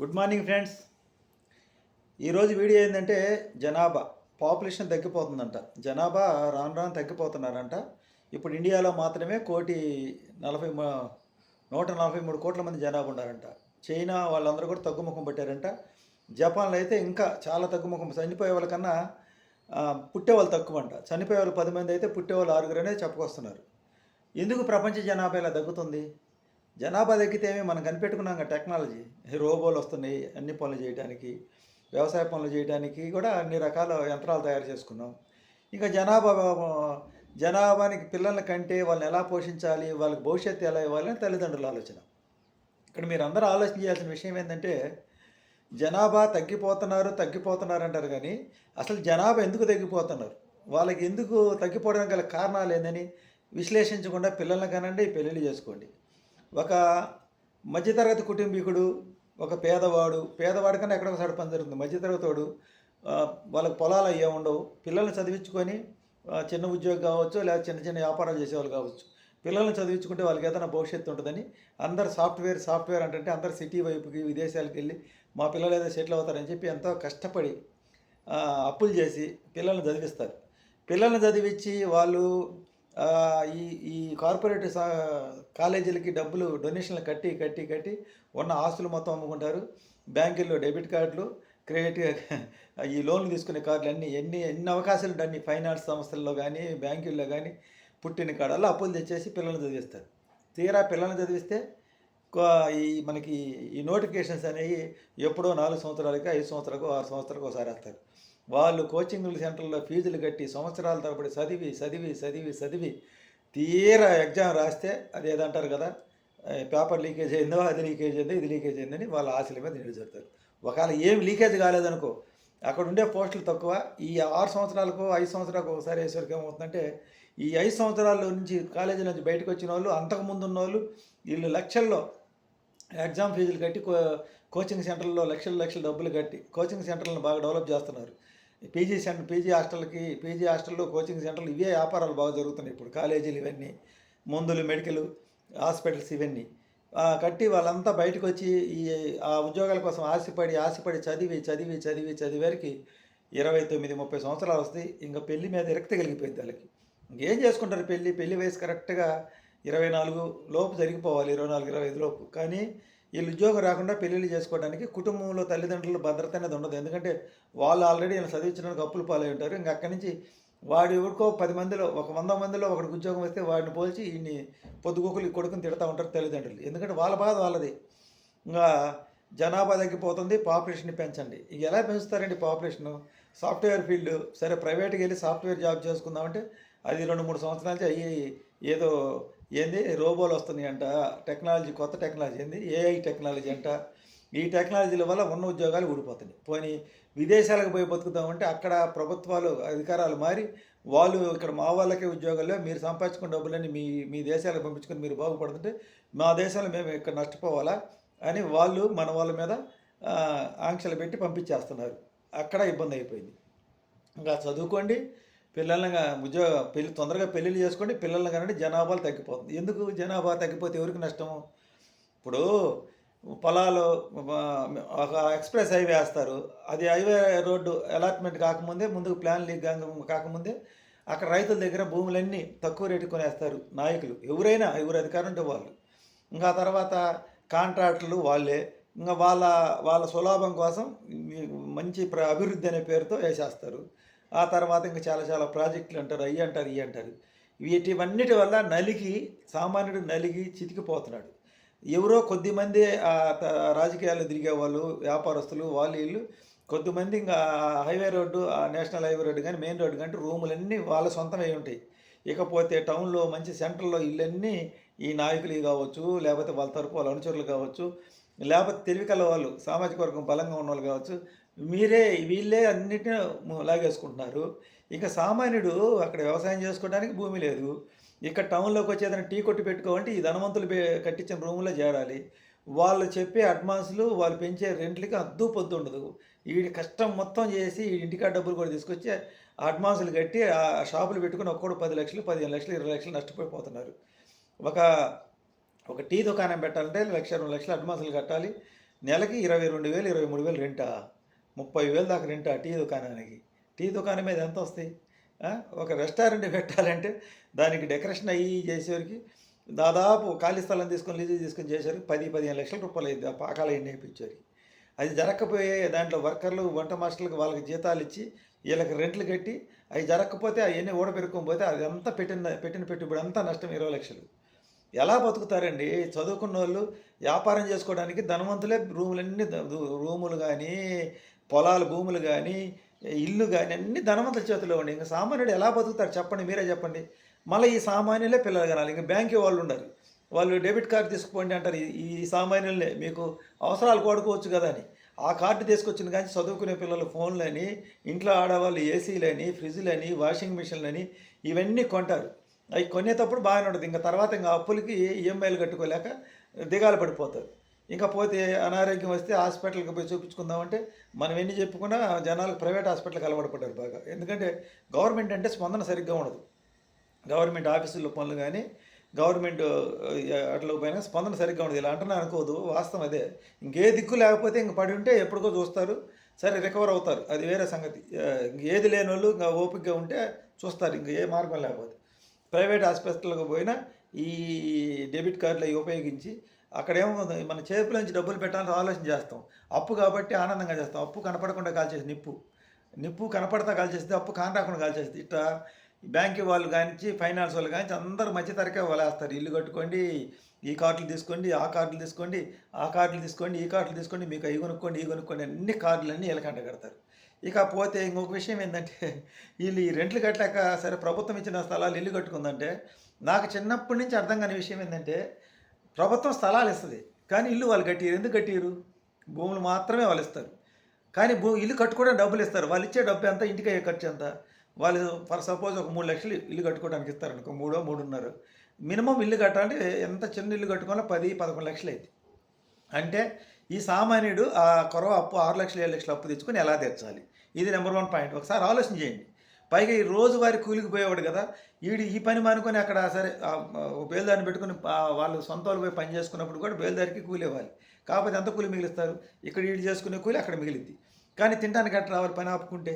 Good morning friends. ఈరోజు video ఏంటంటే జనాభా పాపులేషన్ తగ్గిపోతుందంట. జనాభా రాను రాను తగ్గిపోతున్నారంట. ఇప్పుడు ఇండియాలో మాత్రమే కోటి నలభై నూట నలభై మూడు కోట్ల మంది జనాభా ఉన్నారంట. చైనా వాళ్ళందరూ కూడా తగ్గుముఖం పట్టారంట. జపాన్లో అయితే ఇంకా చాలా తగ్గుముఖం. చనిపోయే వాళ్ళకన్నా పుట్టేవాళ్ళు తక్కువ అంట చనిపోయే వాళ్ళు పది మంది అయితే పుట్టేవాళ్ళు ఆరుగురు అనేది చెప్పుకొస్తున్నారు. ఎందుకు ప్రపంచ జనాభా ఇలా తగ్గుతుంది? జనాభా తగ్గితే ఏమి? మనం కనిపెట్టుకున్నాం టెక్నాలజీ. రోబోలు వస్తున్నాయి అన్ని పనులు చేయడానికి వ్యవసాయ పనులు చేయడానికి కూడా అన్ని రకాల యంత్రాలు తయారు చేసుకున్నాం. ఇంకా జనాభా జనాభానికి పిల్లల కంటే వాళ్ళని ఎలా పోషించాలి వాళ్ళకి భవిష్యత్తు ఎలా ఇవ్వాలని తల్లిదండ్రుల ఆలోచన. ఇక్కడ మీరు అందరూ ఆలోచన చేయాల్సిన విషయం ఏంటంటే జనాభా తగ్గిపోతున్నారు తగ్గిపోతున్నారు అంటారు కానీ అసలు జనాభా ఎందుకు తగ్గిపోతున్నారు? వాళ్ళకి ఎందుకు తగ్గిపోవడానికి గల కారణాలు ఏందని విశ్లేషించకుండా పిల్లల్ని కనండి పెళ్ళిళ్ళు చేసుకోండి. ఒక మధ్యతరగతి కుటుంబీకుడు ఒక పేదవాడు పేదవాడి కన్నా ఎక్కడో ఒకసారి పని జరుగుతుంది. మధ్యతరగతోడు వాళ్ళకి పొలాలు అయ్యే ఉండవు. పిల్లల్ని చదివించుకొని చిన్న ఉద్యోగం కావచ్చు లేదా చిన్న చిన్న వ్యాపారాలు చేసేవాళ్ళు కావచ్చు. పిల్లల్ని చదివించుకుంటే వాళ్ళకి ఏదైనా భవిష్యత్తు ఉంటుందని అందరు సాఫ్ట్వేర్ సాఫ్ట్వేర్ అంటే అందరు సిటీ వైపుకి విదేశాలకు వెళ్ళి మా పిల్లలు ఏదో సెటిల్ అవుతారని చెప్పి ఎంతో కష్టపడి అప్పులు చేసి పిల్లల్ని చదివిస్తారు. పిల్లల్ని చదివించి వాళ్ళు ఈ ఈ కార్పొరేట్ సా కాలేజీలకి డబ్బులు డొనేషన్లు కట్టి కట్టి కట్టి ఉన్న ఆస్తులు మొత్తం అమ్ముకుంటారు. బ్యాంకుల్లో డెబిట్ కార్డులు క్రెడిట్ ఈ లోన్లు తీసుకునే కార్డులు అన్నీ ఎన్ని ఎన్ని అవకాశాలు అన్ని ఫైనాన్స్ సంస్థల్లో కానీ బ్యాంకుల్లో కానీ పుట్టిన కాడల్లో అప్పులు తెచ్చేసి పిల్లల్ని చదివిస్తారు. తీరా పిల్లల్ని చదివిస్తే కో- ఈ మనకి ఈ నోటిఫికేషన్స్ అనేవి ఎప్పుడో నాలుగు సంవత్సరాలకి ఐదు సంవత్సరాలకు ఆరు సంవత్సరాలకు ఒకసారి వస్తారు వాళ్ళు కోచింగ్ సెంటర్లో ఫీజులు కట్టి సంవత్సరాల తరబడి చదివి చదివి చదివి చదివి తీరా ఎగ్జామ్ రాస్తే అది ఏదంటారు కదా? పేపర్ లీకేజ్ అయిందో అది లీకేజ్ అయిందో ఇది లీకేజ్ అయిందని వాళ్ళ ఆశల మీద నిలిచెడతారు ఒకవేళ ఏం లీకేజ్ కాలేదనుకో అక్కడ ఉండే పోస్టులు తక్కువ. ఈ ఆరు సంవత్సరాలకు ఐదు సంవత్సరాలకు ఒకసారి వేసరికి ఏమవుతుందంటే ఈ ఐదు సంవత్సరాల నుంచి కాలేజీ నుంచి బయటకు వచ్చిన వాళ్ళు అంతకుముందు ఉన్న వాళ్ళు వీళ్ళు లక్షల్లో ఎగ్జామ్ ఫీజులు కట్టి కో కోచింగ్ సెంటర్లో లక్షల లక్షల డబ్బులు కట్టి కోచింగ్ సెంటర్లను బాగా డెవలప్ చేస్తున్నారు. పీజీ సెంటర్ పీజీ హాస్టల్కి పీజీ హాస్టల్లో కోచింగ్ సెంటర్లు ఇవే వ్యాపారాలు బాగా జరుగుతున్నాయి. ఇప్పుడు కాలేజీలు ఇవన్నీ మందులు మెడికల్ హాస్పిటల్స్ ఇవన్నీ. కట్టి వాళ్ళంతా బయటకు వచ్చి ఈ ఆ ఉద్యోగాల కోసం ఆశపడి ఆశపడి చదివి చదివి చదివి చదివేరికి ఇరవై తొమ్మిది ముప్పై సంవత్సరాలు వస్తాయి ఇంకా పెళ్ళి మీద విరక్తి కలిగిపోయింది వాళ్ళకి. ఇంకేం చేసుకుంటారు పెళ్ళి పెళ్ళి వయసు కరెక్ట్గా ఇరవై నాలుగు లోపు జరిగిపోవాలి ఇరవై నాలుగు ఇరవై ఐదు లోపు. కానీ వీళ్ళు ఉద్యోగం రాకుండా పెళ్ళిళ్ళు చేసుకోవడానికి కుటుంబంలో తల్లిదండ్రులు భద్రత అనేది ఉండదు. ఎందుకంటే వాళ్ళు ఆల్రెడీ వీళ్ళు చదివించడానికి అప్పులు పాలై ఉంటారు. ఇంకా అక్కడి నుంచి వాడు ఎవరికో పది మందిలో ఒక వంద మందిలో ఒకడికి ఉద్యోగం వస్తే వాడిని పోల్చి ఈయన్ని పొద్దుగోకులు కొడుకుని తిడతా ఉంటారు తల్లిదండ్రులు. ఎందుకంటే వాళ్ళ బాధ వాళ్ళది. ఇంకా జనాభా తగ్గిపోతుంది పాపులేషన్ని పెంచండి. ఇక ఎలా పెంచుతారండి పాపులేషను సాఫ్ట్వేర్ ఫీల్డ్ సరే ప్రైవేట్కి వెళ్ళి సాఫ్ట్వేర్ జాబ్ చేసుకుందామంటే అది రెండు మూడు సంవత్సరాల అయ్యి ఏదో ఏంది? రోబోలు వస్తున్నాయి అంట టెక్నాలజీ కొత్త టెక్నాలజీ ఏంది? ఏఐ టెక్నాలజీ అంట. ఈ టెక్నాలజీల వల్ల ఉన్న ఉద్యోగాలు ఊడిపోతున్నాయి. పోనీ విదేశాలకు పోయి బతుకుతామంటే అక్కడ ప్రభుత్వాలు అధికారాలు మారి వాళ్ళు ఇక్కడ మా వాళ్ళకే ఉద్యోగాల్లో మీరు సంపాదించుకున్న డబ్బులన్నీ మీ మీ దేశాలకు పంపించుకొని మీరు బాగుపడుతుంటే మా దేశాలు మేము ఇక్కడ నష్టపోవాలా అని వాళ్ళు మన వాళ్ళ మీద ఆంక్షలు పెట్టి పంపించేస్తున్నారు. అక్కడ ఇబ్బంది అయిపోయింది. ఇంకా చదువుకోండి. పిల్లల్ని ఉద్యోగ పెళ్ళి తొందరగా పెళ్ళిళ్ళు చేసుకోండి పిల్లల్ని కానీ జనాభాలు తగ్గిపోతుంది. ఎందుకు జనాభా తగ్గిపోతే ఎవరికి నష్టము? ఇప్పుడు పొలాలు ఒక ఎక్స్ప్రెస్ హైవే వేస్తారు. అది హైవే రోడ్డు అలాట్మెంట్ కాకముందే ముందుకు ప్లాన్ లీక్ కాక- కాకముందే అక్కడ రైతుల దగ్గర భూములన్నీ తక్కువ రేటు కొనేస్తారు నాయకులు. ఎవరైనా ఎవరు అధికారం ఉంటే వాళ్ళు. ఇంకా తర్వాత కాంట్రాక్టులు వాళ్ళే. ఇంకా వాళ్ళ వాళ్ళ సులాభం కోసం మంచి ప్ర అభివృద్ధి అనే పేరుతో వేసేస్తారు. ఆ తర్వాత ఇంకా చాలా చాలా ప్రాజెక్టులు అంటారు అయ్యి అంటారు ఇవి అంటారు. వీటివన్నిటి వల్ల నలిగి సామాన్యుడు నలిగి చితికిపోతున్నాడు. ఎవరో కొద్దిమంది రాజకీయాలు రాజకీయాల్లో తిరిగే వాళ్ళు వ్యాపారస్తులు వాళ్ళు వీళ్ళు కొద్దిమంది ఇంకా హైవే రోడ్డు ఆ నేషనల్ హైవే రోడ్డు కానీ మెయిన్ రోడ్డు కానీ రూములన్నీ వాళ్ళ సొంతమై ఉంటాయి. ఇకపోతే టౌన్లో మంచి సెంటర్లో ఇళ్ళన్నీ ఈ నాయకులు కావచ్చు లేకపోతే వాళ్ళ తరపు వాళ్ళ అనుచరులు కావచ్చు లేకపోతే తెలివికల వాళ్ళు సామాజిక వర్గం బలంగా ఉన్న వాళ్ళు కావచ్చు మీరే వీళ్ళే అన్నిటిని లాగేసుకుంటున్నారు. ఇంకా సామాన్యుడు అక్కడ వ్యవసాయం చేసుకోవడానికి భూమి లేదు. ఇక్కడ టౌన్లోకి వచ్చి ఏదైనా టీ కొట్టి పెట్టుకోవాలంటే ఈ ధనవంతులు కట్టించిన రూములో చేరాలి. వాళ్ళు చెప్పే అడ్వాన్సులు వాళ్ళు పెంచే రెంట్లకి అద్దు పొద్దు ఉండదు. వీడి కష్టం మొత్తం చేసి ఇంటికా ఇంటికాడ డబ్బులు కూడా తీసుకొచ్చి ఆ అడ్వాన్సులు కట్టి ఆ షాపులు పెట్టుకుని ఒక్కడు పది లక్షలు పదిహేను లక్షలు ఇరవై లక్షలు నష్టపోయిపోతున్నారు. ఒక ఒక టీ దుకాణం పెట్టాలంటే లక్ష రెండు లక్షలు అడ్వాన్సులు కట్టాలి. నెలకి ఇరవై రెండు వేలు ఇరవై మూడు వేలు రెంటా? ముప్పై వేలు దాకా రెంటా టీ దుకాణానికి. టీ దుకాణం మీద ఎంత వస్తాయి? ఒక రెస్టారెంట్ పెట్టాలంటే దానికి డెకరేషన్ అయ్యి చేసేవారికి దాదాపు ఖాళీ స్థలం తీసుకొని లీజు తీసుకొని చేసేవారికి పది పదిహేను లక్షల రూపాయలు అయింది ఆ పాకాలు అయ్యి నేర్పించారు అది జరగకపోయే దాంట్లో వర్కర్లు వంట మాస్టర్లకు వాళ్ళకి జీతాలు ఇచ్చి వీళ్ళకి రెంట్లు కట్టి అవి జరగకపోతే అవన్నీ ఓడపెరుక్కొని పోతే అది అంతా పెట్టిన పెట్టిన పెట్టుబడి అంతా నష్టం ఇరవై లక్షలు. ఎలా బతుకుతారండి? చదువుకున్న వాళ్ళు వ్యాపారం చేసుకోవడానికి ధనవంతులే రూములన్నీ రూములు కానీ పొలాలు భూములు కానీ ఇల్లు కానీ అన్ని ధనవంతుల చేతిలో ఉండి ఇంకా సామాన్యుడు ఎలా బతుకుతారు చెప్పండి మీరే చెప్పండి. మళ్ళీ ఈ సామాన్యులే పిల్లలు కనాలి. ఇంకా బ్యాంకే వాళ్ళు ఉండరు. వాళ్ళు డెబిట్ కార్డు తీసుకుపోండి అంటారు. ఈ- సామాన్యులనే మీకు అవసరాలు కోడుకోవచ్చు కదా అని. ఆ కార్డు తీసుకొచ్చిన కానీ చదువుకునే పిల్లలు ఫోన్లని ఇంట్లో ఆడవాళ్ళు ఏసీలని ఫ్రిడ్జ్లని వాషింగ్ మిషన్లని ఇవన్నీ కొంటారు. అవి కొనేటప్పుడు బాగానే ఉంటుంది. ఇంకా తర్వాత ఇంకా అప్పులకి ఈఎంఐలు కట్టుకోలేక దిగాలు పడిపోతారు. ఇంకా పోతే అనారోగ్యం వస్తే హాస్పిటల్కి పోయి చూపించుకుందామంటే మనం ఎన్ని చెప్పుకున్నా జనాలు ప్రైవేట్ హాస్పిటల్కి అలవాటు పడ్డారు బాగా. ఎందుకంటే గవర్నమెంట్ అంటే స్పందన సరిగ్గా ఉండదు. గవర్నమెంట్ ఆఫీసుల్లో పనులు కానీ గవర్నమెంట్ ఆ, అట్లా పోయినా స్పందన సరిగ్గా ఉండదు. ఇలా అంటున్నా అనుకోదు వాస్తవం అదే. ఇంకే దిక్కు లేకపోతే ఇంక పడి ఉంటే ఎప్పటికో చూస్తారు. సరే రికవర్ అవుతారు. అది వేరే సంగతి. ఇంక ఏది లేని వాళ్ళు ఇంకా ఓపికగా ఉంటే చూస్తారు. ఇంక ఏ మార్గం లేకపోతే. ప్రైవేట్ హాస్పిటల్కి పోయినా ఈ డెబిట్ కార్డులు అవి ఉపయోగించి అక్కడేమో మన చేతిలోంచి డబ్బులు పెట్టాలని ఆలోచన చేస్తాం. అప్పు కాబట్టి ఆనందంగా చేస్తాం. అప్పు కనపడకుండా కాల్చేసి నిప్పు. నిప్పు కనపడతా కాల్చేస్తే అప్పు కానరాకుండా కాల్చేస్తుంది ఇట్లా బ్యాంక్ వాళ్ళు కానించి ఫైనాన్స్ వాళ్ళు కానించి అందరూ మధ్యతరకే వలేస్తారు. ఇల్లు కట్టుకోండి ఈ కార్డులు తీసుకోండి ఆ కార్డులు తీసుకోండి ఆ కార్డులు తీసుకోండి ఈ కార్డులు తీసుకోండి మీకు అవి కొనుక్కోండి ఈ కొనుక్కోండి అన్ని కార్డులన్నీ ఎలకంట కడతారు. ఇక పోతే ఇంకొక విషయం ఏంటంటే వీళ్ళు ఈ రెంట్లు కట్టలేక సరే ప్రభుత్వం ఇచ్చిన స్థలాలు ఇల్లు కట్టుకుందంటే నాకు చిన్నప్పటి నుంచి అర్థం కాని విషయం ఏంటంటే ప్రభుత్వం స్థలాలు ఇస్తుంది. కానీ ఇల్లు వాళ్ళు కట్టిరు. ఎందుకు కట్టిరు? భూములు మాత్రమే వాళ్ళు ఇస్తారు. కానీ భూ ఇల్లు కట్టుకోవడానికి డబ్బులు ఇస్తారు. వాళ్ళు ఇచ్చే డబ్బు ఎంత? ఇంటికి అయ్యే ఖర్చు ఎంత? వాళ్ళు ఫర్ సపోజ్ ఒక మూడు లక్షలు ఇల్లు కట్టుకోవడానికి ఇస్తారు అనుకో మూడో మూడున్నర. మినిమం ఇల్లు కట్టాలంటే ఎంత చిన్న ఇల్లు కట్టుకోవాలో పది పదకొండు లక్షలు అయింది అంటే ఈ సామాన్యుడు ఆ కొరవ అప్పు ఆరు లక్షలు ఏడు లక్షలు అప్పు తెచ్చుకొని ఎలా తీర్చాలి ఇది నెంబర్ వన్ పాయింట్. ఒకసారి ఆలోచన చేయండి. పైగా ఈ రోజువారి కూలికి పోయేవాడు కదా. వీడు ఈ పని మానుకొని అక్కడ సరే బేల్దారిని పెట్టుకుని వాళ్ళు సొంత వాళ్ళు పోయి పని చేసుకున్నప్పుడు కూడా బేల్దారికి కూలి ఇవ్వాలి కాకపోతే ఎంత కూలి మిగిలిస్తారు? ఇక్కడ వీడు చేసుకునే కూలి అక్కడ మిగిలిద్ది. కానీ తినడానికి అట్లా రావాలి పని ఆపుకుంటే?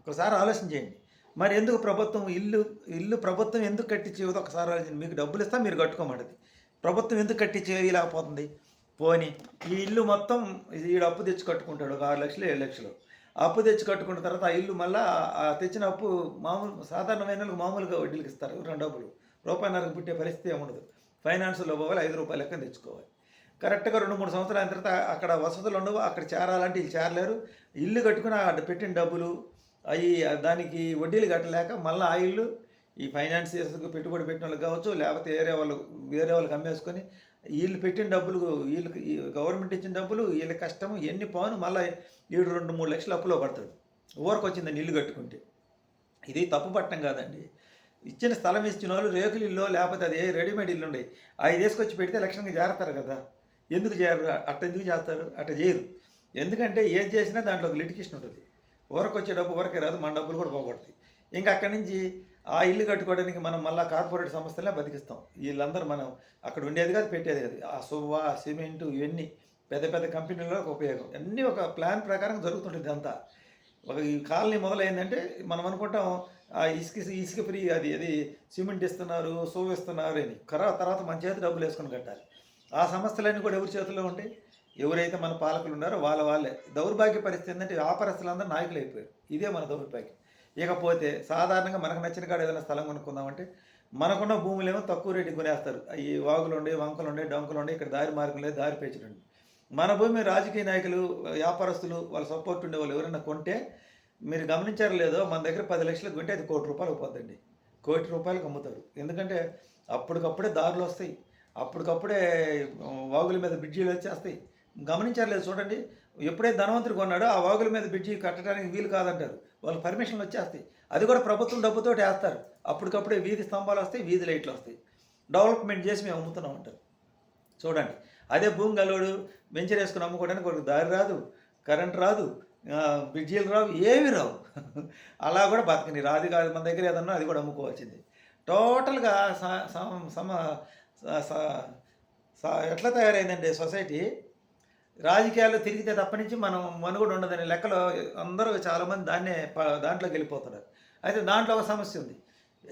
ఒకసారి ఆలోచన చేయండి. మరి ఎందుకు ప్రభుత్వం ఇల్లు ఇల్లు ప్రభుత్వం ఎందుకు కట్టించేది ఒకసారి ఆలోచించండి మీకు డబ్బులు ఇస్తా మీరు కట్టుకోమంటది ప్రభుత్వం ఎందుకు కట్టించేయలేకపోతుంది పోని ఈ ఇల్లు మొత్తం ఈ అప్పు తెచ్చి కట్టుకుంటాడు ఒక ఆరు లక్షలు ఏడు లక్షలు. అప్పు తెచ్చి కట్టుకున్న తర్వాత ఆ ఇల్లు మళ్ళీ ఆ తెచ్చిన అప్పు మామూలు సాధారణమైన వాళ్ళకి మామూలుగా వడ్డీలకు ఇస్తారు రెండు డబ్బులు. రూపాయిన్నరకు పుట్టే పరిస్థితి ఏముండదు ఉండదు. ఫైనాన్స్లో పోవాలి ఐదు రూపాయలు లెక్క తెచ్చుకోవాలి. కరెక్ట్గా రెండు మూడు సంవత్సరాల తర్వాత అక్కడ వసతులు ఉండవు అక్కడ చేరాలంటే వీళ్ళు చేరలేరు. ఇల్లు కట్టుకుని అక్కడ పెట్టిన డబ్బులు అవి దానికి వడ్డీలు కట్టలేక మళ్ళీ ఆ ఇల్లు ఈ ఫైనాన్సియర్స్కి పెట్టుబడి పెట్టిన వాళ్ళు కావచ్చు లేకపోతే వేరే వాళ్ళు వేరే వాళ్ళకి అమ్మేసుకొని వీళ్ళు పెట్టిన డబ్బులు వీళ్ళకి గవర్నమెంట్ ఇచ్చిన డబ్బులు వీళ్ళ కష్టం ఎన్ని పోను మళ్ళీ ఏడు రెండు మూడు లక్షలు అప్పులో పడతాడు ఊరకు వచ్చిందండి ఇల్లు కట్టుకుంటే. ఇది తప్పు పట్టడం కాదండి. ఇచ్చిన స్థలం ఇచ్చిన వాళ్ళు రేకులు ఇల్లు లేకపోతే అది రెడీమేడ్ ఇల్లు ఉండేవి అవి తీసుకొచ్చి పెడితే లక్షణంగా చేరతారు కదా. ఎందుకు చేయరు అట్ట ఎందుకు చేస్తారు? అట్ట చేయరు. ఎందుకంటే ఏది చేసినా దాంట్లో ఒక లిటికేషన్ ఉంటుంది. ఊరకు వచ్చే డబ్బు ఊరకే రాదు మన డబ్బులు కూడా పోకూడదు ఇంకా అక్కడి నుంచి ఆ ఇల్లు కట్టుకోవడానికి మనం మళ్ళీ కార్పొరేట్ సంస్థలే బతికిస్తాం. వీళ్ళందరూ మనం అక్కడ ఉండేది కాదు పెట్టేది కాదు. ఆ సువ్వ సిమెంటు ఇవన్నీ పెద్ద పెద్ద కంపెనీలలో ఒక ఉపయోగం. అన్నీ ఒక ప్లాన్ ప్రకారం జరుగుతుంటుంది అంతా ఒక ఈ కాలనీ మొదలైందంటే మనం అనుకుంటాం ఆ ఇసుక ఇసుక ఫ్రీ అది అది సిమెంట్ ఇస్తున్నారు సోవ్ ఇస్తున్నారు అని. కరా తర్వాత మన చేతి డబ్బులు వేసుకొని కట్టాలి. ఆ సమస్యలన్నీ కూడా ఎవరి చేతిలో ఉంటాయి? ఎవరైతే మన పాలకులు ఉన్నారో వాళ్ళ వాళ్ళే. దౌర్భాగ్య పరిస్థితి ఏంటంటే వ్యాపారస్తులందరూ నాయకులు అయిపోయారు ఇదే మన దౌర్భాగ్యం. ఇకపోతే సాధారణంగా మనకు నచ్చిన కాడ ఏదైనా స్థలం కొనుక్కుందామంటే మనకున్న భూములేమో తక్కువ రేటు కొనేస్తారు. ఈ వాగులు ఉండే వంకలు ఉండే డొంకలు ఉండే ఇక్కడ దారి మార్గం లేదు దారి పేచడండి మన భూమి రాజకీయ నాయకులు వ్యాపారస్తులు వాళ్ళ సపోర్ట్ ఉండే వాళ్ళు ఎవరైనా కొంటే మీరు గమనించారు లేదో మన దగ్గర పది లక్షలకు కొంటే అది కోటి రూపాయలు పోతుందండి కోటి రూపాయలకు అమ్ముతారు. ఎందుకంటే అప్పటికప్పుడే దారులు వస్తాయి. అప్పటికప్పుడే వాగుల మీద బ్రిడ్జీలు వచ్చేస్తాయి. గమనించారు లేదు చూడండి. ఎప్పుడైతే ధనవంతుడు కొన్నాడో ఆ వాగుల మీద బ్రిడ్జి కట్టడానికి వీలు కాదంటారు. వాళ్ళ పర్మిషన్లు వచ్చేస్తాయి. అది కూడా ప్రభుత్వం డబ్బుతో వేస్తారు. అప్పటికప్పుడే వీధి స్తంభాలు వస్తాయి వీధి లైట్లు వస్తాయి. డెవలప్మెంట్ చేసి మేము అమ్ముతున్నాం అంటారు. చూడండి. అదే భూమి గలోడు వెంచర్ వేసుకుని అమ్ముకోవడానికి వాడికి దారి రాదు కరెంట్ రాదు బ్రిడ్జీలు రావు ఏమి రావు. అలా కూడా బతకని రాదు. కాదు మన దగ్గర ఏదన్నా అది కూడా అమ్ముకోవాల్సింది. టోటల్గా స- సమ సమ స- ఎట్లా తయారైందండి సొసైటీ? రాజకీయాల్లో తిరిగితే తప్ప నుంచి మనం మనుగడ ఉండదనే లెక్కలో అందరూ చాలామంది దాన్నే ప- దాంట్లోకి వెళ్ళిపోతున్నారు. అయితే దాంట్లో ఒక సమస్య ఉంది.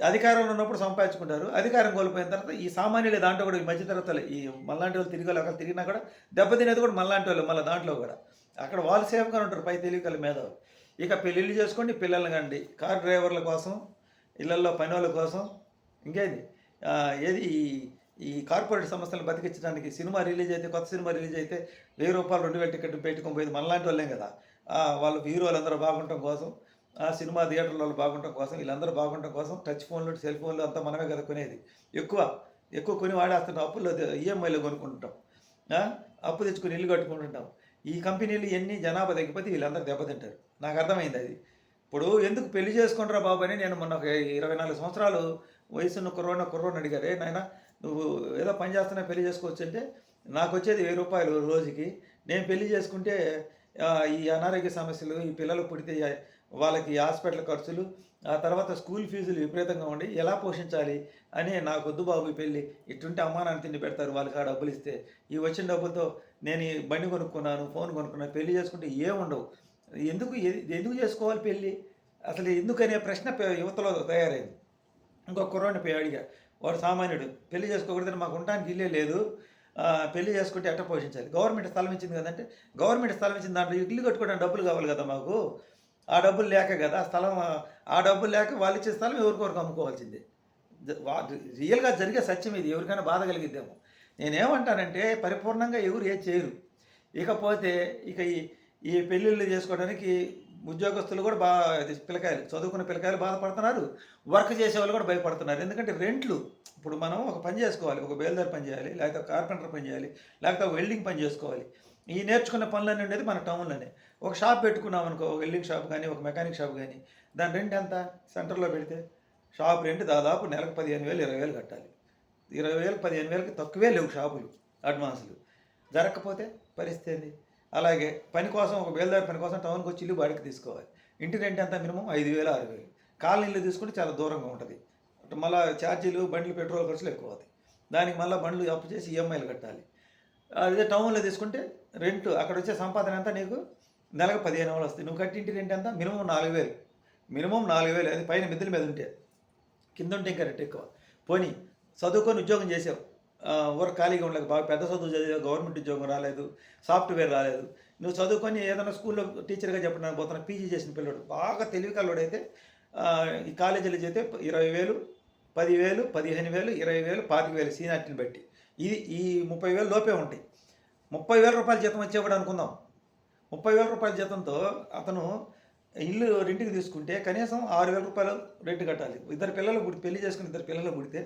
అధికారంలో ఉన్నప్పుడు సంపాదించుకుంటారు. అధికారం కోల్పోయిన తర్వాత ఈ సామాన్యులు దాంట్లో కూడా ఈ మధ్యతరగతులు ఈ మళ్ళాంటి వాళ్ళు తిరిగి వాళ్ళు తిరిగినా కూడా దెబ్బతినేది కూడా మళ్ళాంటి వాళ్ళు మళ్ళీ దాంట్లో కూడా. అక్కడ వాళ్ళు సేఫ్గా ఉంటారు పై తెలివికల మీద ఇక పెళ్ళిళ్ళు చేసుకోండి పిల్లల్ని కండి. కార్ డ్రైవర్ల కోసం ఇళ్ళల్లో పని వాళ్ళ కోసం. ఇంకేది? ఏది? ఏది ఈ- కార్పొరేట్ సంస్థలను బతికించడానికి సినిమా రిలీజ్ అయితే కొత్త సినిమా రిలీజ్ అయితే వెయ్యి రూపాయలు రెండు వేల టికెట్ పెట్టుకొని పోయేది మనలాంటి వాళ్ళేం కదా. వాళ్ళు హీరోలు అందరూ బాగుండటం కోసం ఆ సినిమా థియేటర్లలో వాళ్ళు బాగుండటం కోసం వీళ్ళందరూ బాగుండటం కోసం టచ్ ఫోన్లు సెల్ ఫోన్లు అంతా మనమే కదా కొనేది. ఎక్కువ ఎక్కువ కొని వాడేస్తుంటాం అప్పుల్లో ఈఎంఐలో కొనుక్కుంటాం అప్పు తెచ్చుకుని ఇల్లు కట్టుకుంటుంటాం. ఈ కంపెనీలు ఎన్ని జనాభా తగ్గిపోతే వీళ్ళందరూ దెబ్బతింటారు. నాకు అర్థమైంది అది. ఇప్పుడు ఎందుకు పెళ్ళి చేసుకుంటారా బాబు అని నేను మొన్న ఒక ఇరవై నాలుగు సంవత్సరాలు వయసున్న కుర్రోడిన కుర్రోని అడిగారే. నాయన నువ్వు ఏదో పని చేస్తున్నా పెళ్ళి చేసుకోవచ్చు అంటే నాకు వచ్చేది వెయ్యి రూపాయలు రోజుకి. నేను పెళ్ళి చేసుకుంటే ఈ అనారోగ్య సమస్యలు ఈ పిల్లలు పుడితే వాళ్ళకి హాస్పిటల్ ఖర్చులు ఆ తర్వాత స్కూల్ ఫీజులు విపరీతంగా ఉండి ఎలా పోషించాలి అని నాకు వద్దు బాబు పెళ్ళి ఇటుంటే అమ్మానాన్ని తిండి పెడతారు వాళ్ళకి ఆ డబ్బులు ఇస్తే. ఈ వచ్చిన డబ్బులతో నేను ఈ బండి కొనుక్కున్నాను ఫోన్ కొనుక్కున్నాను పెళ్ళి చేసుకుంటే ఏముండవు. ఎందుకు ఎందుకు చేసుకోవాలి పెళ్ళి అసలు ఎందుకనే ప్రశ్న పె- యువతలో తయారైంది. ఇంకొక కుర్రాడిని పోయి అడిగా వాడు సామాన్యుడు. పెళ్ళి చేసుకోకూడదని మాకు ఉండడానికి ఇల్లే లేదు. పెళ్ళి చేసుకుంటే ఎట్ట పోషించాలి? గవర్నమెంట్ స్థలం ఇచ్చింది కదంటే గవర్నమెంట్ స్థలం ఇచ్చింది దాంట్లో ఇల్లు కట్టుకోవడానికి డబ్బులు కావాలి కదా మాకు. ఆ డబ్బులు లేక కదా స్థలం ఆ డబ్బులు లేక వాళ్ళు ఇచ్చే స్థలం ఎవరికొరకు అమ్ముకోవాల్సిందే? రియల్గా జరిగే సత్యం ఇది. ఎవరికైనా బాధ కలిగిద్దాము. నేనేమంటానంటే పరిపూర్ణంగా ఎవరు ఏది చేయరు. ఇకపోతే ఇక ఈ ఈ పెళ్ళిళ్ళు చేసుకోవడానికి ఉద్యోగస్తులు కూడా బాగా ఇది పిల్లకాయలు చదువుకున్న పిల్లకాయలు బాధపడుతున్నారు వర్క్ చేసే వాళ్ళు కూడా భయపడుతున్నారు. ఎందుకంటే రెంట్లు ఇప్పుడు మనం ఒక పని చేసుకోవాలి ఒక బేల్దారి పని చేయాలి లేకపోతే ఒక కార్పెంటర్ పని చేయాలి లేకపోతే ఒక వెల్డింగ్ పని చేసుకోవాలి. ఈ నేర్చుకున్న పనులన్నీ ఉండేది మన టౌన్లోనే. ఒక షాప్ పెట్టుకున్నాం అనుకో ఒక వెల్డింగ్ షాప్ కానీ ఒక మెకానిక్ షాప్ కానీ దాని రెంట్ ఎంత? సెంటర్లో పెడితే షాప్ రెంట్ దాదాపు నెలకు పదిహేను వేలు ఇరవై వేలు కట్టాలి. ఇరవై వేలు పదిహేను వేలకి తక్కువే లేవు షాపులు అడ్వాన్సులు. జరగకపోతే పరిస్థితి ఏంది? అలాగే పని కోసం ఒక బేల్దారి పని కోసం టౌన్కి వచ్చి ఇల్లు బాడికి తీసుకోవాలి. ఇంటి రెంట్ అంతా మినిమం? ఐదు వేలు ఆరు వేలు. కాలనీలు తీసుకుంటే చాలా దూరంగా ఉంటుంది. మళ్ళీ ఛార్జీలు బండ్లు పెట్రోల్ ఖర్చులు ఎక్కువ అవుతాయి. దానికి మళ్ళీ బండ్లు అప్పు చేసి ఈఎంఐలు కట్టాలి. అదే టౌన్లో తీసుకుంటే రెంట్ అక్కడ వచ్చే సంపాదన అంతా నీకు? నెలకు పదిహేను వేలు వస్తాయి. నువ్వు కట్టి ఇంటి రెంట్ అంతా మినిమం నాలుగు వేలు. మినిమం నాలుగు వేలు. అది పైన మిద్దెల మీద ఉంటే. కింద ఉంటే ఇంకా రెట్ ఎక్కువ. పోనీ చదువుకొని ఉద్యోగం చేసావు. ఊరు ఖాళీగా ఉండలేక బాగా పెద్ద చదువు చదివే గవర్నమెంట్ ఉద్యోగం రాలేదు సాఫ్ట్వేర్ రాలేదు. నువ్వు చదువుకొని ఏదైనా స్కూల్లో టీచర్గా చెప్పడానికి పోతున్నా పీజీ చేసిన పిల్లడు. బాగా తెలివి కలవాడైతే ఈ కాలేజీలో చేస్తే ఇరవై వేలు పదివేలు పదిహేను వేలు ఇరవై వేలు పాతిక వేలు సీనియార్టీని బట్టి. ఇది ఈ ముప్పై వేలు లోపే ఉంటాయి. ముప్పై వేల రూపాయల జీతం వచ్చేవాడు అనుకుందాం. ముప్పై వేల రూపాయల జీతంతో అతను ఇల్లు రెంట్కి తీసుకుంటే కనీసం ఆరు వేల రూపాయలు రెంట్ కట్టాలి. ఇద్దరు పిల్లలు పుట్టి పెళ్ళి చేసుకుని ఇద్దరు పిల్లలు పుడితే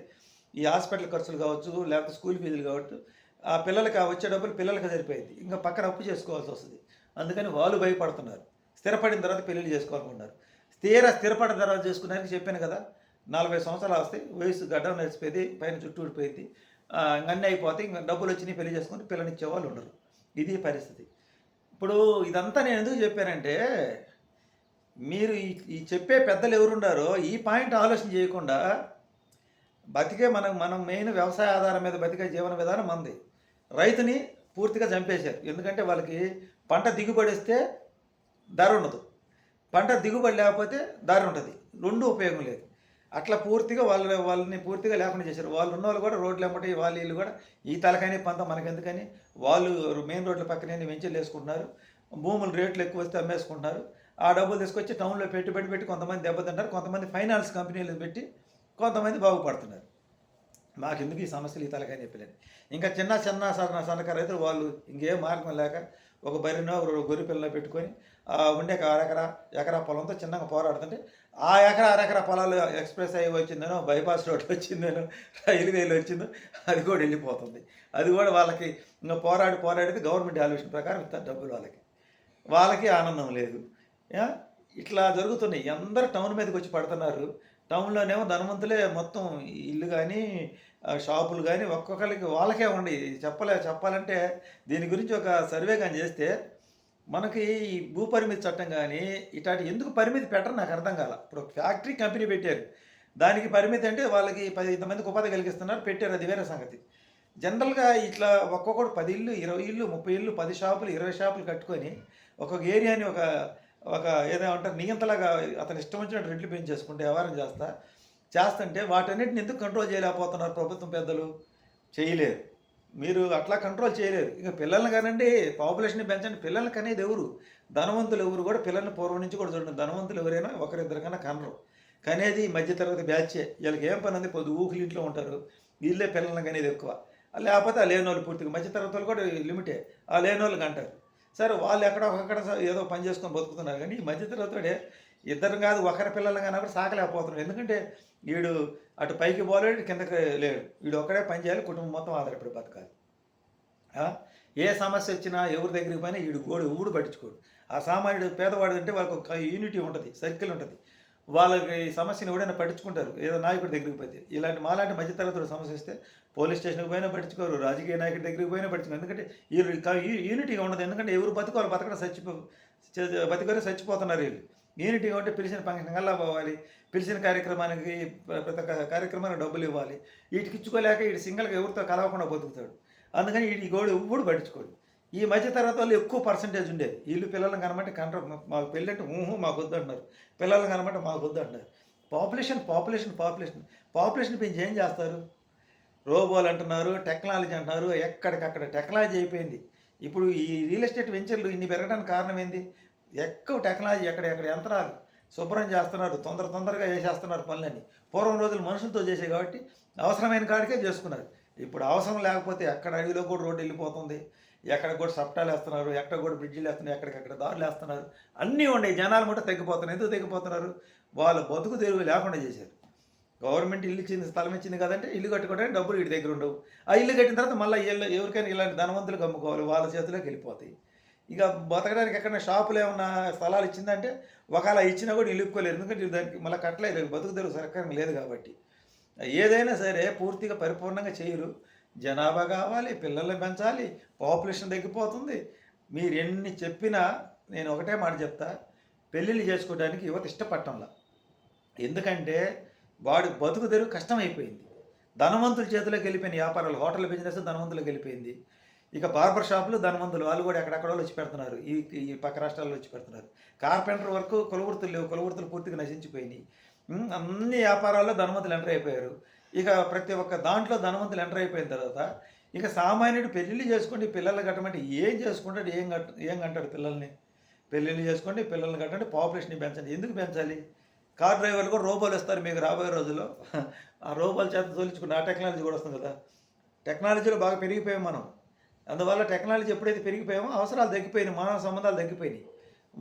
ఈ హాస్పిటల్ ఖర్చులు కావచ్చు లేకపోతే స్కూల్ ఫీజులు కావచ్చు ఆ పిల్లలకి ఆ వచ్చే డబ్బులు పిల్లలకి సరిపోయింది. ఇంకా పక్కన అప్పు చేసుకోవాల్సి వస్తుంది. అందుకని వాళ్ళు భయపడుతున్నారు. స్థిరపడిన తర్వాత పెళ్ళిళ్ళు చేసుకోవాలనుకున్నారు స్థిర స్థిరపడిన తర్వాత చేసుకున్నారని చెప్పాను కదా. నలభై సంవత్సరాలు వస్తాయి వయసు గడ్డం నడిచిపోయింది పైన చుట్టూ ఊడిపోయింది. అన్నీ అయిపోతే ఇంకా డబ్బులు వచ్చినాయి పెళ్ళి చేసుకుని పిల్లని ఇచ్చేవాళ్ళు ఉండరు. ఇది పరిస్థితి. ఇప్పుడు ఇదంతా నేను ఎందుకు చెప్పానంటే మీరు ఈ చెప్పే పెద్దలు ఎవరుండారో ఈ పాయింట్ ఆలోచన చేయకుండా బతికే మనం మనం మెయిన్ వ్యవసాయ ఆధారం మీద బతికే జీవన విధానం మంది. రైతుని పూర్తిగా చంపేశారు. ఎందుకంటే వాళ్ళకి పంట దిగుబడి ఇస్తే ధర ఉండదు. పంట దిగుబడి లేకపోతే ధర ఉంటుంది రెండు ఉపయోగం లేదు. అట్లా పూర్తిగా వాళ్ళ వాళ్ళని పూర్తిగా లేకుండా చేశారు. వాళ్ళు ఉన్న వాళ్ళు కూడా రోడ్లు వెంబడి వాళ్ళ వీళ్ళు కూడా ఈ తలకని పంత మనకెందుకని వాళ్ళు మెయిన్ రోడ్ల పక్కనే వెంచర్లు వేసుకుంటున్నారు. భూములు రేట్లు ఎక్కువ వస్తే అమ్మేసుకుంటున్నారు. ఆ డబ్బులు తీసుకొచ్చి టౌన్లో పెట్టుబడి పెట్టి కొంతమంది దెబ్బతింటారు. కొంతమంది ఫైనాన్స్ కంపెనీలు పెట్టి కొంతమంది బాగుపడుతున్నారు. మాకెందుకు ఈ సమస్యలు ఈ తలకాయ చెప్పలేను. ఇంకా చిన్న చిన్న సన్న సన్నకారు రైతులు వాళ్ళు ఇంకేం మార్గం లేక ఒక బరినో ఒక గొర్రె పిల్లలో పెట్టుకొని ఉండే అరెకరా ఎకరా పొలంతో చిన్నగా పోరాడుతుంటే ఆ ఎకరా అరెకరా పొలాలు ఎక్స్ప్రెస్ అయ్యి వచ్చిందనో బైపాస్ రోడ్ వచ్చిందనో రైల్వేలు వచ్చిందో అది కూడా వెళ్ళిపోతుంది. అది కూడా వాళ్ళకి ఇంకా పోరాడి పోరాడితే గవర్నమెంట్ ఆలోచన ప్రకారం ఇస్తారు డబ్బులు వాళ్ళకి. వాళ్ళకి ఆనందం లేదు. ఇట్లా జరుగుతున్నాయి. అందరు టౌన్ మీదకి వచ్చి పడుతున్నారు. టౌన్లోనేమో ధనవంతులే మొత్తం ఇల్లు కానీ షాపులు కానీ ఒక్కొక్కరికి వాళ్ళకే ఉండి చెప్పలే చెప్పాలంటే దీని గురించి ఒక సర్వే కానీ చేస్తే మనకి ఈ భూ పరిమితి చట్టం కానీ ఇటాటి ఎందుకు పరిమితి పెట్టరు నాకు అర్థం కాల. ఇప్పుడు ఫ్యాక్టరీ కంపెనీ పెట్టారు. దానికి పరిమితి అంటే వాళ్ళకి పది మందికి ఉపాధి కలిగిస్తున్నారు పెట్టారు అది వేరే సంగతి. జనరల్గా ఇట్లా ఒక్కొక్కడు పది ఇల్లు ఇరవై ఇల్లు ముప్పై ఇల్లు పది షాపులు ఇరవై షాపులు కట్టుకొని ఒక్కొక్క ఏరియాని ఒక ఒక ఏదేమంటారు నియంతలాగా అతను ఇష్టం వచ్చినట్టు రెట్లు పెంచేసుకుంటే వ్యవహారం చేస్తా. చేస్తుంటే వాటన్నిటిని ఎందుకు కంట్రోల్ చేయలేకపోతున్నారు ప్రభుత్వం పెద్దలు? చేయలేరు మీరు అట్లా కంట్రోల్ చేయలేరు ఇక పిల్లల్ని కానండి పాపులేషన్ పెంచండి. పిల్లల్ని కనేది ఎవరు? ధనవంతులు ఎవరు కూడా పిల్లల్ని పూర్వం నుంచి కూడా చూడండి. ధనవంతులు ఎవరైనా ఒకరిద్దరు కన్నా కనరు. కనేది మధ్యతరగతి బ్యాచే. వీళ్ళకి ఏం పని ఉంది పొద్దు ఊకులు ఇంట్లో ఉంటారు. వీళ్ళే పిల్లల్ని కనేది ఎక్కువ. లేకపోతే ఆ లేనోళ్ళు పూర్తిగా మధ్యతరగతి వాళ్ళు కూడా లిమిటే. ఆ లేనోళ్ళకి అంటారు. సరే వాళ్ళు ఎక్కడో అక్కడ ఏదో పని చేసుకొని బతుకుతున్నారు కానీ ఈ మధ్యతరగతుడే ఇద్దరు కాదు ఒకరి పిల్లలు కానీ కూడా సాకలేకపోతున్నారు ఎందుకంటే వీడు అటు పైకి పోలేడు కిందకి లేడు. వీడు ఒక్కడే పని చేయాలి కుటుంబం మొత్తం ఆధారపడి బతకాలి. ఏ సమస్య వచ్చినా ఎవరి దగ్గరికి పోయినా వీడు గోడు ఊడు పట్టించుకోడు. ఆ సామాన్యుడు పేదవాడు అంటే వాళ్ళకి ఒక యూనిటీ ఉంటుంది సర్కిల్ ఉంటుంది. వాళ్ళకి ఈ సమస్యను ఎవడైనా పట్టించుకుంటారు. ఏదో నాయకుడి దగ్గరికి పోతే. ఇలాంటి మాలాంటి మధ్యతరగతుడు సమస్య వస్తే పోలీస్ స్టేషన్కి పోయినా పట్టించుకోరు. రాజకీయ నాయకుడి దగ్గరికి పోయినా పట్టించుకోరు. ఎందుకంటే వీళ్ళు యూనిటీగా ఉండదు. ఎందుకంటే ఎవరు బతుకోవాలి బతకడం చచ్చిపో చ- చచ్చిపోతున్నారు వీళ్ళు. యూనిటీగా ఉంటే పిలిచిన ఫంక్షన్ కల్లా పోవాలి. పిలిచిన కార్యక్రమానికి ప్రతి ఒక్క కార్యక్రమానికి డబ్బులు ఇవ్వాలి. వీటికి ఇచ్చుకోలేక వీడు సింగల్గా ఎవరితో కలవకుండా బతుకుతాడు. అందుకని వీడి గోడు ఎవ్వడు పట్టించుకోడు. ఈ మధ్య తరగతి వాళ్ళు ఎక్కువ పర్సంటేజ్ ఉండేది వీళ్ళు పిల్లలను కనమంటే కంట్రోల్ మాకు పెళ్ళంటే ఊహు మాకు వద్దు అంటున్నారు పిల్లలను కనమంటే మాకు వద్దు అంటున్నారు పాపులేషన్ పాపులేషన్ పాపులేషన్ పాపులేషన్ పెంచి ఏం చేస్తారు? రోబోలు అంటున్నారు టెక్నాలజీ అంటున్నారు ఎక్కడికక్కడ టెక్నాలజీ అయిపోయింది. ఇప్పుడు ఈ రియల్ ఎస్టేట్ వెంచర్లు ఇన్ని పెరగడానికి కారణం ఏంది? ఎక్కువ టెక్నాలజీ ఎక్కడెక్కడ యంత్రాలు శుభ్రం చేస్తున్నారు తొందర తొందరగా చేసేస్తున్నారు పనులన్నీ. పూర్వం రోజులు మనుషులతో చేసే కాబట్టి అవసరమైన కాడికే చేసుకున్నారు. ఇప్పుడు అవసరం లేకపోతే ఎక్కడ అడవిలో కూడా రోడ్డు వెళ్ళిపోతుంది. ఎక్కడ కూడా సప్టాలు వేస్తున్నారు ఎక్కడ కూడా బ్రిడ్జిలు వేస్తున్నారు ఎక్కడికక్కడ దారులు వేస్తున్నారు అన్నీ ఉన్నాయి. జనాలు కూడా తగ్గిపోతున్నారు ఎందుకు తగ్గిపోతున్నారు వాళ్ళ బతుకు తెరువు లేకుండా చేశారు. గవర్నమెంట్ ఇల్లు ఇచ్చింది స్థలం ఇచ్చింది కదంటే ఇల్లు కట్టుకోవడానికి డబ్బులు వీటి దగ్గర ఉండవు. ఆ ఇల్లు కట్టిన తర్వాత మళ్ళీ ఇల్లు ఎవరికైనా ఇలాంటి ధనవంతులకు అమ్ముకోవాలి వాళ్ళ చేతిలోకి వెళ్ళిపోతాయి. ఇక బతకడానికి ఎక్కడైనా షాపులు ఏమన్నా స్థలాలు ఇచ్చిందంటే ఒకవేళ ఇచ్చినా కూడా ఇల్లుక్కోలేరు ఎందుకంటే దానికి మళ్ళీ కట్టలేదు. బతుకు తెరువు సరకారం లేదు కాబట్టి. ఏదైనా సరే పూర్తిగా పరిపూర్ణంగా చేయరు. జనాభా కావాలి పిల్లల్ని పెంచాలి పాపులేషన్ తగ్గిపోతుంది. మీరు ఎన్ని చెప్పినా నేను ఒకటే మాట చెప్తా పెళ్ళిళ్ళు చేసుకోవడానికి యువత ఇష్టపడటంలా. ఎందుకంటే వాడు బతుకు తెరుగు కష్టమైపోయింది. ధనవంతుల చేతిలోకి వెళ్ళిపోయిన వ్యాపారాలు హోటల్ బిజినెస్ ధనవంతులకు వెళ్ళిపోయింది. ఇక బార్బర్ షాపులు ధనవంతులు వాళ్ళు కూడా ఎక్కడెక్కడో వచ్చి పెడుతున్నారు. ఈ ఈ పక్క రాష్ట్రాల్లో వచ్చి పెడుతున్నారు. కార్పెంటర్ వరకు కులవృత్తులు లేవు కులవృత్తులు పూర్తిగా నశించిపోయినాయి. అన్ని వ్యాపారాల్లో ధనవంతులు ఎంటర్ అయిపోయారు. ఇక ప్రతి ఒక్క దాంట్లో ధనవంతులు ఎంటర్ అయిపోయిన తర్వాత ఇక సామాన్యుడు పెళ్ళిళ్ళు చేసుకోండి పిల్లల్ని కట్టమంటే ఏం చేసుకుంటాడు? ఏం కట్ట ఏం కంటాడు పిల్లల్ని? పెళ్ళిళ్ళు చేసుకోండి పిల్లల్ని కట్టండి పాపులేషన్ పెంచండి. ఎందుకు పెంచాలి? కార్ డ్రైవర్లు కూడా రోబోలు ఇస్తారు మీకు రాబోయే రోజుల్లో. ఆ రోబోల చేత తోలించుకుని ఆ టెక్నాలజీ కూడా వస్తుంది కదా. టెక్నాలజీలో బాగా పెరిగిపోయాం మనం. అందువల్ల టెక్నాలజీ ఎప్పుడైతే పెరిగిపోయామో అవసరాలు తగ్గిపోయినాయి మానవ సంబంధాలు తగ్గిపోయినాయి.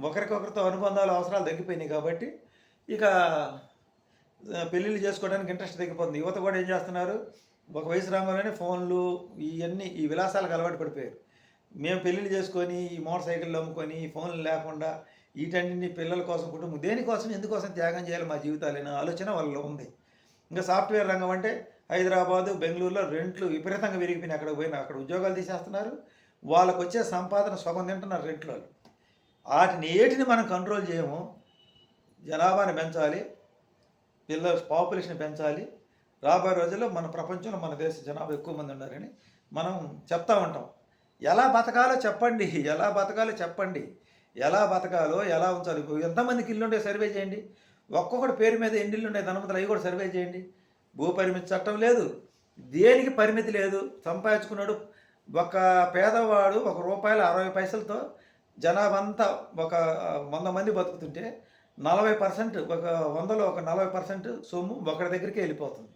ఒకరికొకరితో అనుబంధాలు అవసరాలు తగ్గిపోయినాయి కాబట్టి ఇక పెళ్ళిళ్ళు చేసుకోవడానికి ఇంట్రెస్ట్ తగ్గిపోతుంది యువత కూడా ఏం చేస్తున్నారు? ఒక వయసు రాగానే ఫోన్లు ఇవన్నీ ఈ విలాసాలకు అలవాటు పడిపోయారు. మేము పెళ్ళిళ్ళు చేసుకొని ఈ మోటార్ సైకిళ్ళు అమ్ముకొని ఫోన్లు లేకుండా వీటన్నింటినీ పిల్లల కోసం కుటుంబం దేనికోసం ఎందుకోసం త్యాగం చేయాలి మా జీవితాలైన ఆలోచన వాళ్ళలో ఉంది. ఇంకా సాఫ్ట్వేర్ రంగం అంటే హైదరాబాదు బెంగళూరులో రెంట్లు విపరీతంగా విరిగిపోయినాయి అక్కడ పోయిన అక్కడ ఉద్యోగాలు తీసేస్తున్నారు. వాళ్ళకు వచ్చే సంపాదన సగం తింటున్నారు రెంట్లు వాళ్ళు వాటిని ఏటిని మనం కంట్రోల్ చేయము? జనాభాని పెంచాలి. పిల్లల పాపులేషన్ పెంచాలి. రాబోయే రోజుల్లో మన ప్రపంచంలో మన దేశ జనాభా ఎక్కువ మంది ఉన్నారని మనం చెప్తా ఉంటాం. ఎలా బతకాలో చెప్పండి. ఎలా బతకాలో చెప్పండి. ఎలా బతకాలో ఎలా ఉంచాలి. ఎంతమందికి ఇల్లు ఉండే సర్వే చేయండి. ఒక్కొక్కటి పేరు మీద ఎన్ని ఇల్లు ఉండే ధనవంతులు అవి కూడా సర్వే చేయండి. భూ పరిమితి చట్టం లేదు. దేనికి పరిమితి లేదు? సంపాదించుకున్నాడు ఒక పేదవాడు ఒక రూపాయల అరవై పైసలతో జనాభా అంతా ఒక వంద మంది బతుకుతుంటే నలభై పర్సెంట్ ఒక వందలో ఒక నలభై పర్సెంట్ సొమ్ము ఒకరి దగ్గరికి వెళ్ళిపోతుంది.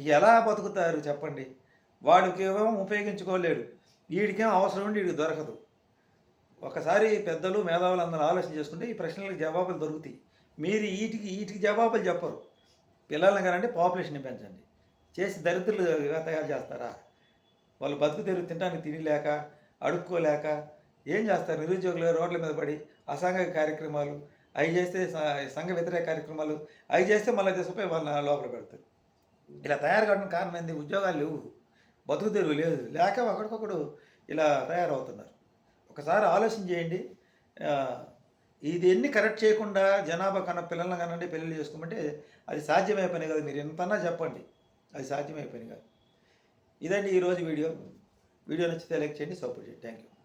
ఇక ఎలా బతుకుతారు చెప్పండి? వాడికి ఏమో ఉపయోగించుకోలేడు. వీడికేం అవసరం ఉండి వీడికి దొరకదు. ఒకసారి పెద్దలు మేధావులు అందరూ ఆలోచన చేసుకుంటే ఈ ప్రశ్నలకు జవాబులు దొరుకుతాయి. మీరు వీటికి వీటికి జవాబులు చెప్పరు. పిల్లల్ని కానంటే పాపులేషన్ పెంచండి. చేసి దరిద్రులుగా తయారు చేస్తారా? వాళ్ళు బతుకు తెరుగు తినడానికి అడుక్కోలేక ఏం చేస్తారు? నిరుద్యోగులు రోడ్ల మీద పడి అసాంఘిక కార్యక్రమాలు అవి చేస్తే సంఘ వ్యతిరేక కార్యక్రమాలు అవి చేస్తే మళ్ళీ దేశంపై వాళ్ళని లోపల పెడతారు. ఇలా తయారు కావడం కారణం ఏంది? ఉద్యోగాలు లేవు. బతుకు తెరువు లేదు. లేక ఒకడికొకడు ఇలా తయారవుతున్నారు. ఒకసారి ఆలోచన చేయండి. ఇది ఎన్ని కరెక్ట్ చేయకుండా జనాభా కన్నా పిల్లల్ని కనండి పెళ్ళిళ్ళు చేసుకోమంటే అది సాధ్యమయ్యే పని కాదు. మీరు ఎంతన్నా చెప్పండి. అది సాధ్యమయ్యే పని కాదు. ఇదండి ఈరోజు వీడియో. వీడియో నచ్చితే లైక్ చేయండి సపోర్ట్ చేయండి. Thank you